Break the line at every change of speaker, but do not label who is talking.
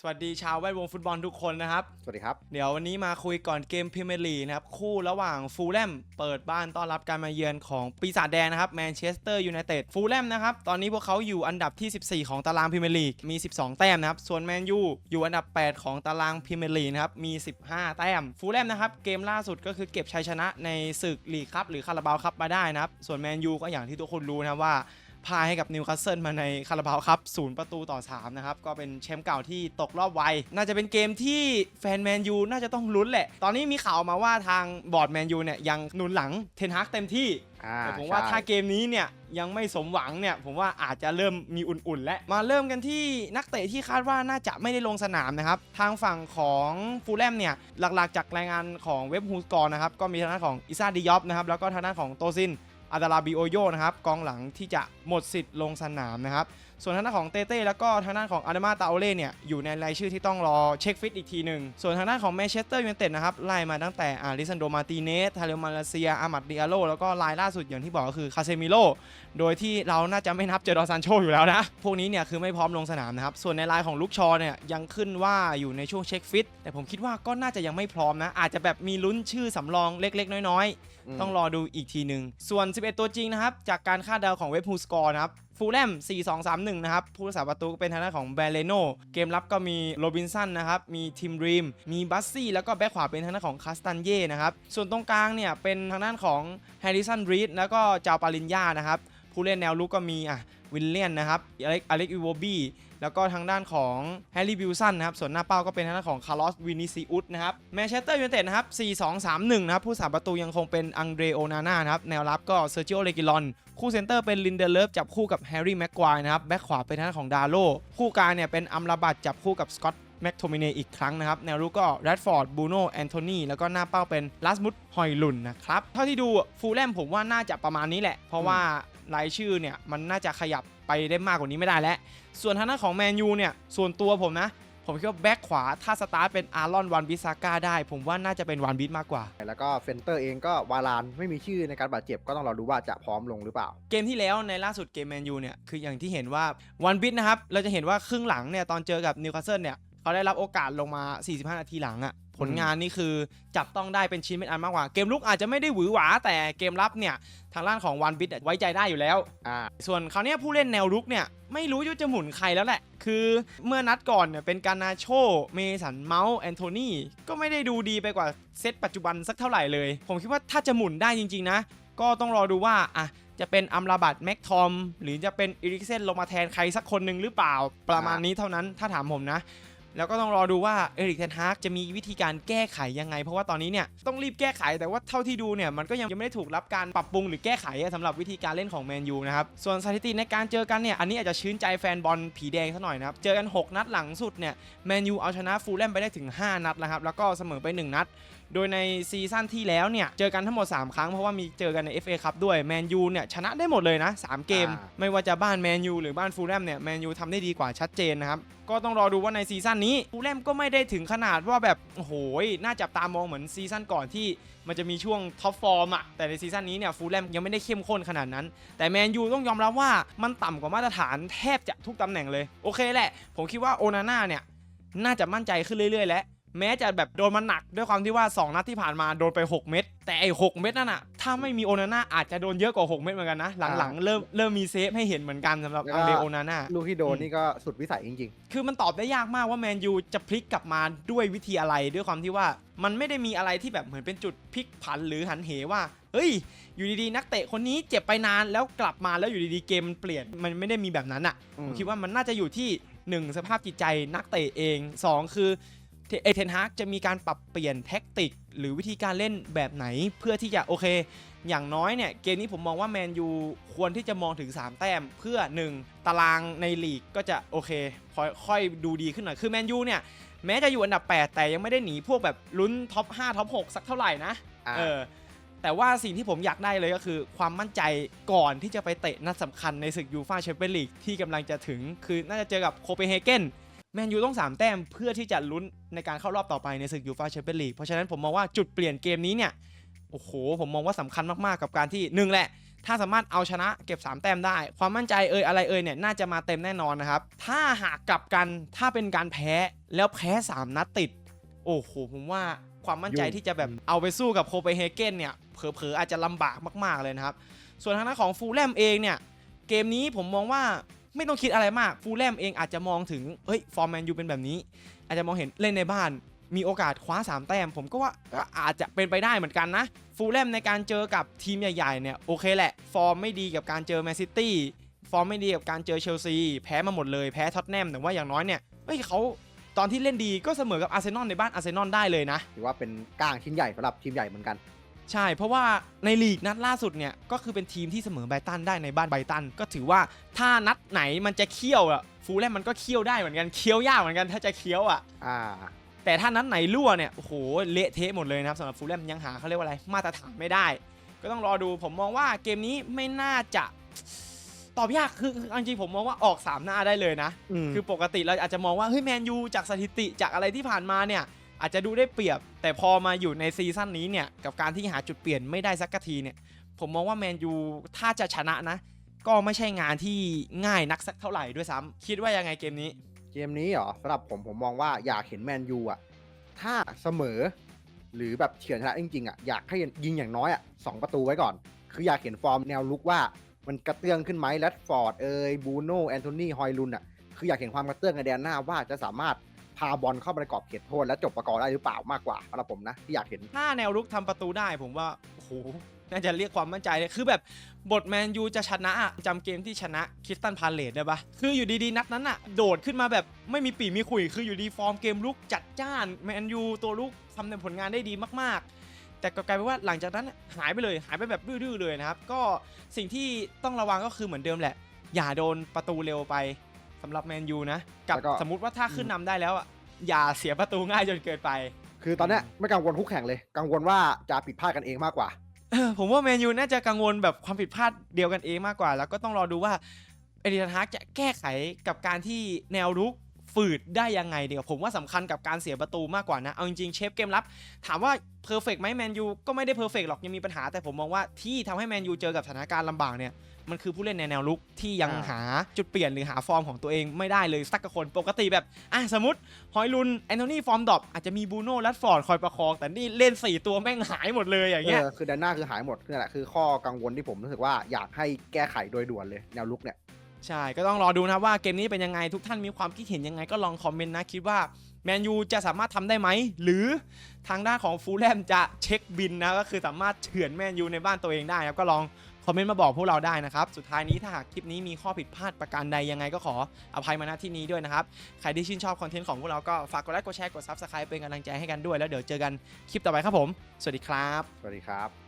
สวัสดีชาวแวดวงฟุตบอลทุกคนนะครับ
สวัสดีครับ
เดี๋ยววันนี้มาคุยก่อนเกมพรีเมียร์ลีกนะครับ คู่ระหว่างฟูลแลมเปิดบ้านต้อนรับการมาเยือนของปีศาจแดงนะครับแมนเชสเตอร์ยูไนเต็ดฟูลแลมนะครับ ตอนนี้พวกเขาอยู่อันดับที่ 14 ของตารางพรีเมียร์ลีกมี 12 แต้มนะครับ ส่วนแมนยูอยู่อันดับ 8 ของตารางพรีเมียร์ลีกนะครับมี 15 แต้มฟูลแลมนะครับเกมล่าสุดก็คือเก็บชัยชนะในศึกลีกครับหรือคาราบาวครับมาได้นะครับส่วนแมนยูก็อย่างที่ทุกคนรู้นะครับว่า พ่ายให้กับนิวคาสเซิลมาในคาราบาวครับศูนย์ประตูต่อ 3 นะครับ ก็เป็นแชมป์เก่าที่ตกรอบไว น่าจะเป็นเกมที่แฟนแมนยูน่าจะต้องลุ้นแหละ ตอนนี้มีข่าวมาว่าทางบอร์ดแมนยูเนี่ยยังหนุนหลังเทนฮากเต็มที่
อ่า
แต่ผมว่า
ใช่
ถ้าเกมนี้เนี่ยยังไม่สมหวังเนี่ยผมว่าอาจจะเริ่มมีอุ่นๆ และมาเริ่มกันที่นักเตะที่คาดว่าน่าจะไม่ได้ลงสนามนะครับ ทางฝั่งของฟูลแลมเนี่ยหลักๆ จากรายงานของเว็บฮูสกอร์นะครับก็มีทางด้านของอิซาดิยอฟนะครับแล้วก็ทางด้านของโตซิน อาดาราบิโอโยนะครับกองหลังที่จะหมดสิทธิ์ลงสนามนะครับ ส่วนทางด้านของเต้เต้แล้วก็ทางด้านของอาดามาตาโอเล่เนี่ยอยู่ในรายชื่อที่ต้องรอเช็คฟิตอีกทีหนึ่งส่วนทางด้านของแมนเชสเตอร์ยูไนเต็ดนะครับไล่มาตั้งแต่อาริซันโดมาติเนสทาเลมาเลเซียอามัดดิอาโลแล้วก็รายล่าสุดอย่างที่บอกก็คือคาเซมิโลโดยที่เราน่าจะไม่นับเจอดอร์ซานโชอยู่แล้วนะพวกนี้เนี่ยคือไม่พร้อมลงสนามนะครับส่วนในรายของลูกชอเนี่ยยังขึ้นว่าอยู่ในช่วงเช็คฟิตแต่ผมคิดว่าก็น่าจะยังไม่พร้อมนะ อาจจะแบบมีลุ้นชื่อสำรองเล็ก ๆ น้อย ๆ ต้องรอดูอีกทีหนึ่งส่วน 11 ตัวจริงนะครับจากการคาดเดาของเว็บฮูสกอร์นะครับ ฟูลแลม 4-2-3-1 นะครับ ผู้รักษาประตูเป็นทางด้านของแบรเลโน เกมรับก็มีโรบินสันนะครับ มีทิมรีม มีบัสซี่ แล้วก็แบ็คขวาเป็นทางด้านของคาสตันเย่นะครับ ส่วนตรงกลางเนี่ยเป็นทางด้านของแฮร์ริสันรีดแล้วก็จาวปาลินยานะครับ ผู้เล่นแนวลุกก็มีอะวินเลียนนะครับอเล็กอเล็กอิโวบี แล้วก็ทางด้านของแฮร์รี่บิลสันนะครับ ส่วนหน้าเป้าก็เป็นทางด้านของคาร์ลอสวินิซิอุสนะครับแมนเชสเตอร์ยูไนเต็ดนะครับ4-2-3-1 นะครับ ผู้สาประตูยังคงเป็นอังเดรโอนาน่านะครับ แนวรับก็เซอร์จิโอเลกิลอน คู่เซนเตอร์เป็นลินเดเลฟจับคู่กับแฮร์รี่แม็กควายนะครับ แบ็คขวาเป็นทางด้านของดาโล คู่กลางเนี่ยเป็นอัมราบัตจับคู่กับสกอตแม็กโทมิเนอีกครั้งนะครับ แนวรุกก็แรดฟอร์ดบูโนแอนโทนีแล้วก็หน้าเป้าเป็นลัสมุดฮอยลุนนะครับ เท่าที่ดูฟูลแลมผมว่าน่าจะประมาณนี้แหละ เพราะว่ารายชื่อเนี่ยมันน่าจะขยับ ไปได้มากกว่านี้ไม่ได้แล้ว ส่วนทางด้านของแมนยูเนี่ย ส่วนตัวผมนะ ผมคิดว่าแบ็คขวาถ้าสตาร์ทเป็นอารอนวันบิซาก้าได้ ผมว่าน่าจะเป็นวันบิสมากกว่า
แล้วก็เฟนเตอร์เองก็วาลานไม่มีชื่อในการบาดเจ็บก็ต้องรอดูว่าจะพร้อมลงหรือเปล่า
เกมที่แล้วในล่าสุดเกมแมนยูเนี่ยคืออย่างที่เห็นว่าวันบิทนะครับเราจะเห็นว่าครึ่งหลังเนี่ยตอนเจอกับนิวคาสเซิลเนี่ย เขาได้รับโอกาสลงมา 45 นาทีหลังอะ่ะผลงานนี่คือจับต้องได้เป็นชิ้นเป็นอันมากกว่า เกมลุกอาจจะไม่ได้หวือหวา แต่เกมรับเนี่ยทางด้านของวันบิทไว้ใจได้อยู่แล้ว
อ่า
ส่วนคราวเนี้ยผู้เล่นแนวรุกเนี่ยไม่รู้ว่าจะหมุนใครแล้วแหละ คือเมื่อนัดก่อนเนี่ยเป็นการนาโช เมสันเมาส์แอนโทนีก็ไม่ได้ดูดีไปกว่าเซตปัจจุบันสักเท่าไหร่เลย ผมคิดว่าถ้าจะหมุนได้จริง ๆ นะ ก็ต้องรอดูว่าอะจะเป็นอัมราบัตแม็กทอม หรือจะเป็นอีริกเซนลงมาแทนใครสักคนหนึ่งหรือเปล่าประมาณนี้เท่านั้นถ้าถามผมนะ แล้วก็ต้องรอดูว่าเอริกเทนฮากจะมีวิธีการแก้ไขยังไง เพราะว่าตอนนี้เนี่ยต้องรีบแก้ไขแต่ว่าเท่าที่ดูเนี่ยมันก็ยังยังไม่ได้ถูกรับการปรับปรุงหรือแก้ไขอะสำหรับวิธีการเล่นของแมนยูนะครับส่วนสถิติในการเจอกันเนี่ยอันนี้อาจจะชื้นใจแฟนบอลผีแดงซะหน่อยนะครับเจอกัน 6 นัดหลังสุดเนี่ยแมนยูเอาชนะฟูลแลมไปได้ถึง 5 นัดแล้วครับแล้วก็เสมอไป 1 นัด โดยในซีซั่นที่แล้วเนี่ยเจอกันทั้งหมด 3 ครั้งเพราะว่ามีเจอกันใน FA ครับด้วยแมนยูเนี่ยชนะได้หมดเลยนะ3เกม
อ่า
ไม่ว่าจะบ้านแมนยูหรือบ้านฟูลแลมเนี่ยแมนยูทำได้ดีกว่าชัดเจนนะครับ ก็ต้องรอดูว่าในซีซั่นนี้ฟูแลมก็ไม่ได้ถึงขนาดว่าแบบโอ้โหน่าจับตามองเหมือนซีซั่นก่อนที่มันจะมีช่วงท็อปฟอร์มอะแต่ในซีซั่นนี้เนี่ยฟูลแลมยังไม่ได้เข้มข้นขนาดนั้น แต่แมนยูต้องยอมรับว่ามันต่ำกว่ามาตรฐานแทบจะทุกตำแหน่งเลย โอเคแหละ ผมคิดว่าโอนาน่าเนี่ยน่าจะมั่นใจขึ้นเรื่อยๆ แล้ว แม้จะแบบโดนมันหนักด้วยความที่ว่า 2 นัดที่ผ่านมาโดนไป 6 เม็ดแต่ไอ้6เม็ดนั่นอะถ้าไม่มีโอนาน่าอาจจะโดนเยอะกว่า 6 เม็ดเหมือนกันนะ หลังๆ เริ่มเริ่มมีเซฟให้เห็นเหมือนกันสำหรับ
แล้ว
อั
ก็
งเดโอนาน่า
ลูกที่โด
อื
น
ม
นี่ก็สุดวิสัยจริง
คือมันตอบได้ยากมากว่าแมนยูจะพลิกกลับมาด้วยวิธีอะไรด้วยความที่ว่ามันไม่ได้มีอะไรที่แบบเหมือนเป็นจุดพลิกผันหรือหันเหว่า เฮ้ย อยู่ดีๆ นักเตะคนนี้เจ็บไปนานแล้วกลับมาแล้วอยู่ดีๆเกมมันเปลี่ยนมันไม่ได้มีแบบนั้นอะ
อืม
ผมคิดว่ามันน่าจะอยู่ที่ 1 สภาพจิตใจนักเตะเอง 2 คือ เอเทนฮากจะมีการปรับเปลี่ยนแท็กติก หรือวิธีการเล่นแบบไหนเพื่อที่จะโอเค อย่างน้อยเนี่ย เกมนี้ผมมองว่าแมนยูควรที่จะมองถึง 3 แต้มเพื่อ 1 ตารางในลีกก็จะโอเคค่อยค่อยดูดีขึ้นหน่อยคือแมนยูเนี่ย แม้จะอยู่อันดับ 8 แต่ยังไม่ได้หนีพวกแบบลุ้นท็อป5ท็อป6สักเท่าไหร่นะ
ๆอ่า
เออแต่ว่าสิ่งที่ผมอยากได้เลยก็คือ ความมั่นใจก่อนที่จะไปเตะนัดสำคัญในศึกยูฟาแชมเปี้ยนลีกที่กำลังจะถึงคือน่าจะเจอกับโคเปนเฮเกน แมนยูต้อง 3 แต้มเพื่อที่จะลุ้นในการเข้ารอบต่อไปในศึกยูฟาแชมเปี้ยนลีกเพราะฉะนั้นผมมองว่าจุดเปลี่ยนเกมนี้เนี่ยโอ้โห ผมมองว่าสำคัญมากๆกับการที่หนึ่งแหละ ถ้าสามารถเอาชนะเก็บ 3 แต้มได้ ความมั่นใจเอ่ยอะไรเอ่ยเนี่ยน่าจะมาเต็มแน่นอนนะครับ ถ้าหากกลับกันถ้าเป็นการแพ้แล้วแพ้ 3 นัดติด โอ้โห ผมว่าความมั่นใจ
ยุ่ง
ที่จะแบบเอาไปสู้กับโคเปนเฮเกนเนี่ยเผลอๆอาจจะลำบากมาก ๆเลยนะครับ ส่วนทางด้านของฟูลแลมเองเนี่ยเกมนี้ผมมองว่า ไม่ต้องคิดอะไรมากฟูลแลมเองอาจจะมองถึงเฮ้ยฟอร์แมนยูเป็นแบบนี้ อาจจะมองเห็นเล่นในบ้าน มีโอกาสคว้า 3 แต้ม ผมก็ว่าก็อาจจะเป็นไปได้เหมือนกันนะฟูลแลมในการเจอกับทีมใหญ่ๆเนี่ยโอเคแหละ ฟอร์มไม่ดีกับการเจอแมนซิตี้ฟอร์มไม่ดีกับการเจอเชลซีแพ้มาหมดเลยแพ้ท็อตแนมแต่ว่าอย่างน้อยเนี่ยเฮ้ยเขาตอนที่เล่นดีก็เสมอกับอาร์เซนอลในบ้านอาร์เซนอลได้เลยนะ
ถือว่าเป็นก้างชิ้นใหญ่สำหรับทีมใหญ่เหมือนกัน
ใช่ เพราะว่าในลีกนัดล่าสุดเนี่ย ก็คือเป็นทีมที่เสมอไบรตันได้ในบ้านไบรตัน ก็ถือว่าถ้านัดไหนมันจะเคี่ยวอะฟูลแลมมันก็เคี่ยวได้เหมือนกันเคี่ยวยากเหมือนกันถ้าจะเคี้ยวอะ
อ่า
แต่ถ้านัดไหนรั่วเนี่ยโอ้โหเละเทะหมดเลยนะครับสำหรับฟูลแลมยังหาเขาเรียกว่าอะไรมาตรฐานไม่ได้ ก็ต้องรอดูผมมองว่าเกมนี้ไม่น่าจะตอบยากคือคือเอาจริงๆผมมองว่าออก 3 หน้าได้เลยนะ
อืม
คือปกติเราอาจจะมองว่าเฮ้ยแมนยูจากสถิติจากอะไรที่ผ่านมาเนี่ย อาจจะดูได้เปรียบ แต่พอมาอยู่ในซีซั่นนี้เนี่ยกับการที่หาจุดเปลี่ยนไม่ได้สักทีเนี่ยผมมองว่าแมนยูถ้าจะชนะนะ ก็ไม่ใช่งานที่ง่ายนักสักเท่าไหร่ด้วยซ้ำคิดว่ายังไงเกมนี้
เกมนี้เหรอสำหรับผมผมมองว่าอยากเห็นแมนยูอะถ้าเสมอ หรือแบบเฉือนชนะจริงๆอะอยากให้ยิงอย่างน้อยอะสองประตูไว้ก่อน คืออยากเห็นฟอร์มแนวลุกว่ามันกระเตื้องขึ้นไหมแรดฟอร์ดเอยบูโน่แอนโทนีฮอยลุนอะคืออยากเห็นความกระเตื้องในแดนหน้าว่าจะสามารถ พาบอลเข้าไปในกรอบเขตโทษและจบประกอบได้หรือเปล่ามากกว่าสำหรับผมนะที่อยากเห็น
ถ้าแนวรุกทำประตูได้ผมว่าโอ้โหน่าจะเรียกความมั่นใจเลยคือแบบบทแมนยูจะชนะอะจำเกมที่ชนะคริสตันพาเลตได้ปะคืออยู่ดีๆ นัดนั้นอะโดดขึ้นมาแบบไม่มีปีมีขุย คืออยู่ดีฟอร์มเกมลุกจัดจ้านแมนยูตัวลุกทำในผลงานได้ดีมากๆ แต่ก็กลายเป็นว่าหลังจากนั้นหายไปเลยหายไปแบบดื้อๆเลยนะครับ ก็สิ่งที่ต้องระวังก็คือเหมือนเดิมแหละ อย่าโดนประตูเร็วไปำหรับแมนยูนะกับ
แล้วก็
สมมุติว่าถ้าขึ้นนำได้แล้วอะอย่าเสียประตูง่ายจนเกินไป
คือตอนเนี้ยไม่กังวลคู่แข่งเลย กังวลว่าจะผิดพลาดกันเองมากกว่า
เออผมว่าแมนยูน่าจะกังวลแบบความผิดพลาดเดียวกันเองมากกว่า แล้วก็ต้องรอดูว่าเอริทันฮากจะแก้ไขกับการที่แนวรุก ฝืดได้ยังไงเดียวาผมว่าสำคัญกับการเสียประตูมากกว่านะ เอาจริงๆเชฟเกมรับ ถามว่าเพอร์เฟกไหมแมนยูก็ไม่ได้เพอร์เฟกหรอกยังมีปัญหาแต่ผมมองว่าที่ทำให้แมนยูเจอกับสถานการณ์ลำบากเนี่ยมันคือผู้เล่นในแนวลุกที่ยัง
อ่า
หาจุดเปลี่ยนหรือหาฟอร์มของตัวเองไม่ได้เลยสักคนปกติแบบอะสมมติฮอยลุนแอนโทนีฟอร์มดรอปอาจจะมีบูโน่ลัดฟอร์ดคอยประคอง แต่นี่เล่นสี่ตัวแม่งหายหมดเลยอย่างเงี้ย
เออคือแดนหน้าคือหายหมดนั่นแหละคือข้อกังวลที่ผมรู้สึกว่าอยากให้แก้ไขโดยด่วนเลยแนวลุกเนี่ย
ใช่ ก็ต้องรอดูนะครับว่าเกมนี้เป็นยังไงทุกท่านมีความคิดเห็นยังไงก็ลองคอมเมนต์นะคิดว่าแมนยูจะสามารถทำได้ไหม หรือทางด้านของฟูลแลมจะเช็คบินนะก็คือสามารถเฉือนแมนยูในบ้านตัวเองได้ครับก็ลองคอมเมนต์มาบอกพวกเราได้นะครับ สุดท้ายนี้ถ้าหากคลิปนี้มีข้อผิดพลาดประการใดยังไงก็ขออภัยมาณที่นี้ด้วยนะครับ ใครที่ชื่นชอบคอนเทนต์ของพวกเราก็ฝากกดไลค์กดแชร์กด Subscribe เป็นกำลังใจให้กันด้วยแล้วเดี๋ยวเจอกันคลิปต่อไปครับผม สวัสดีครับ
สวัสดีครับ